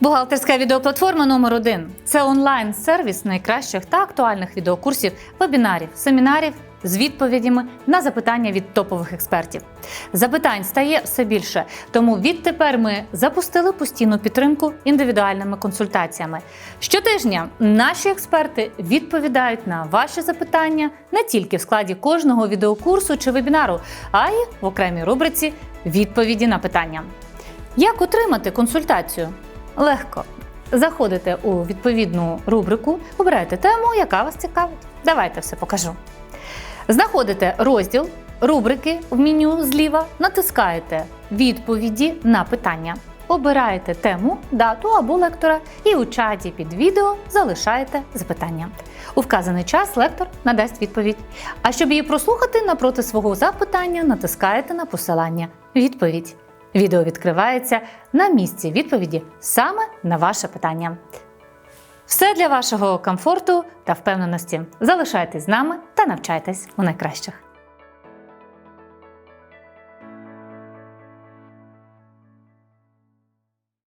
Бухгалтерська відеоплатформа номер 1 це онлайн-сервіс найкращих та актуальних відеокурсів, вебінарів, семінарів з відповідями на запитання від топових експертів. Запитань стає все більше, тому відтепер ми запустили постійну підтримку індивідуальними консультаціями. Щотижня наші експерти відповідають на ваші запитання не тільки в складі кожного відеокурсу чи вебінару, а й в окремій рубриці відповіді на питання. Як отримати консультацію? Легко. Заходите у відповідну рубрику, обираєте тему, яка вас цікавить. Давайте все покажу. Знаходите розділ рубрики в меню зліва, натискаєте відповіді на питання. Обираєте тему, дату або лектора і у чаті під відео залишаєте запитання. У вказаний час лектор надасть відповідь. А щоб її прослухати напроти свого запитання, натискаєте на посилання Відповідь. Відео відкривається на місці відповіді саме на ваше питання. Все для вашого комфорту та впевненості. Залишайтесь з нами та навчайтесь у найкращих.